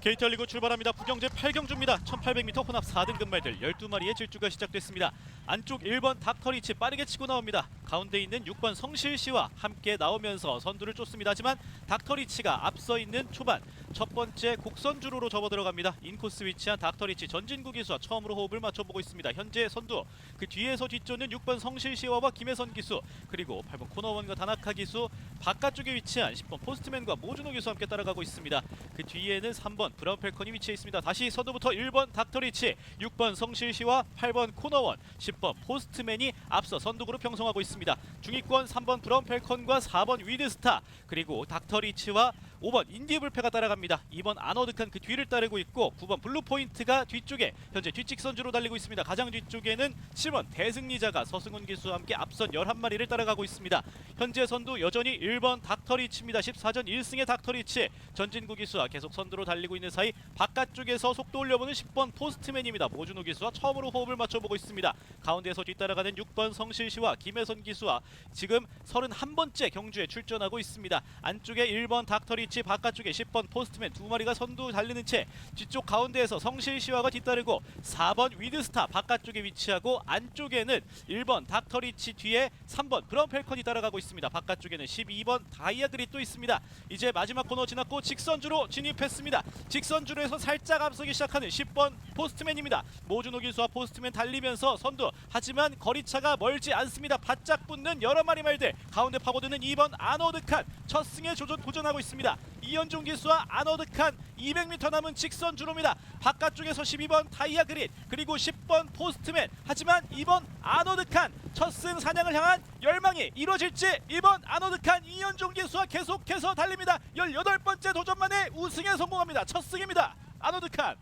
KT 리그 출발합니다. 부경제 8경주입니다. 1800m 혼합 4등급 말들 12마리의 질주가 시작됐습니다. 안쪽 1번 닥터리치 빠르게 치고 나옵니다. 가운데 있는 6번 성실씨와 함께 나오면서 선두를 쫓습니다. 하지만 닥터리치가 앞서 있는 초반 첫 번째 곡선주로로 접어 들어갑니다. 인코스 위치한 닥터리치 전진구 기수와 처음으로 호흡을 맞춰보고 있습니다. 현재 선두 그 뒤에서 뒤쫓는 6번 성실씨와 김혜선 기수 그리고 8번 코너원과 다나카 기수 바깥쪽에 위치한 10번 포스트맨과 모준호 기수 함께 따라가고 있습니다. 그 뒤에는 3번 브라운 펠컨이 위치해 있습니다. 다시 선두부터 1번 닥터리치, 6번 성실시와 8번 코너원, 10번 포스트맨이 앞서 선두그룹 형성하고 있습니다. 중위권 3번 브라운 펠컨과 4번 위드스타 그리고 닥터리치와 5번 인디불패가 따라갑니다. 2번 아너드칸 그 뒤를 따르고 있고 9번 블루포인트가 뒤쪽에 현재 뒷직선주로 달리고 있습니다. 가장 뒤쪽에는 7번 대승리자가 서승훈 기수와 함께 앞선 11마리를 따라가고 있습니다. 현재 선두 여전히 1번 닥터리치입니다. 14전 1승의 닥터리치 전진구 기수와 계속 선두로 달리고 있는 사이 바깥쪽에서 속도 올려보는 10번 포스트맨입니다. 모준호 기수와 처음으로 호흡을 맞춰보고 있습니다. 가운데에서 뒤따라가는 6번 성실시와 김혜선 기수와 지금 31번째 경주에 출전하고 있습니다. 안쪽에 1번 닥터리치 바깥쪽에 10번 포스트맨 두 마리가 선두 달리는 채 뒤쪽 가운데에서 성실시와가 뒤따르고 4번 위드스타 바깥쪽에 위치하고 안쪽에는 1번 닥터리치 뒤에 3번 브라운 펠컨이 따라가고 있습니다. 바깥쪽에는 12번 다이아들이 또 있습니다. 이제 마지막 코너 지났고 직선주로 진입했습니다. 직선주로에서 살짝 앞서기 시작하는 10번 포스트맨입니다. 모준호 기수와 포스트맨 달리면서 선두 하지만 거리차가 멀지 않습니다. 바짝 붙는 여러 마리 말들 가운데 파고드는 2번 아노드칸 첫 승에 조전 도전하고 있습니다. 이현종 기수와 아노드칸 200m 남은 직선 주로입니다. 바깥쪽에서 12번 타이아 그린 그리고 10번 포스트맨 하지만 2번 아노드칸 첫승 사냥을 향한 열망이 이루어질지 2번 아노드칸 이현종 기수와 계속해서 달립니다. 18번째 도전만에 우승에 성공합니다. 첫 승입니다. 아노드칸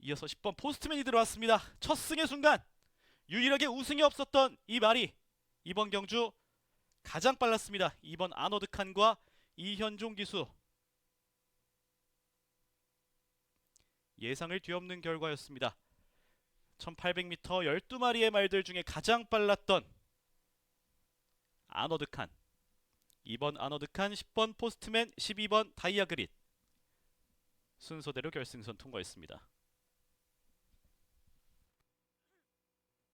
이어서 10번 포스트맨이 들어왔습니다. 첫 승의 순간 유일하게 우승이 없었던 이 말이 이번 경주 가장 빨랐습니다. 이번 아노드 칸과 이현종 기수 예상을 뒤엎는 결과였습니다. 1800m 12마리의 말들 중에 가장 빨랐던 아노드 칸 2번 아노드 칸 10번 포스트맨 12번 다이아 그릿 순서대로 결승선 통과했습니다.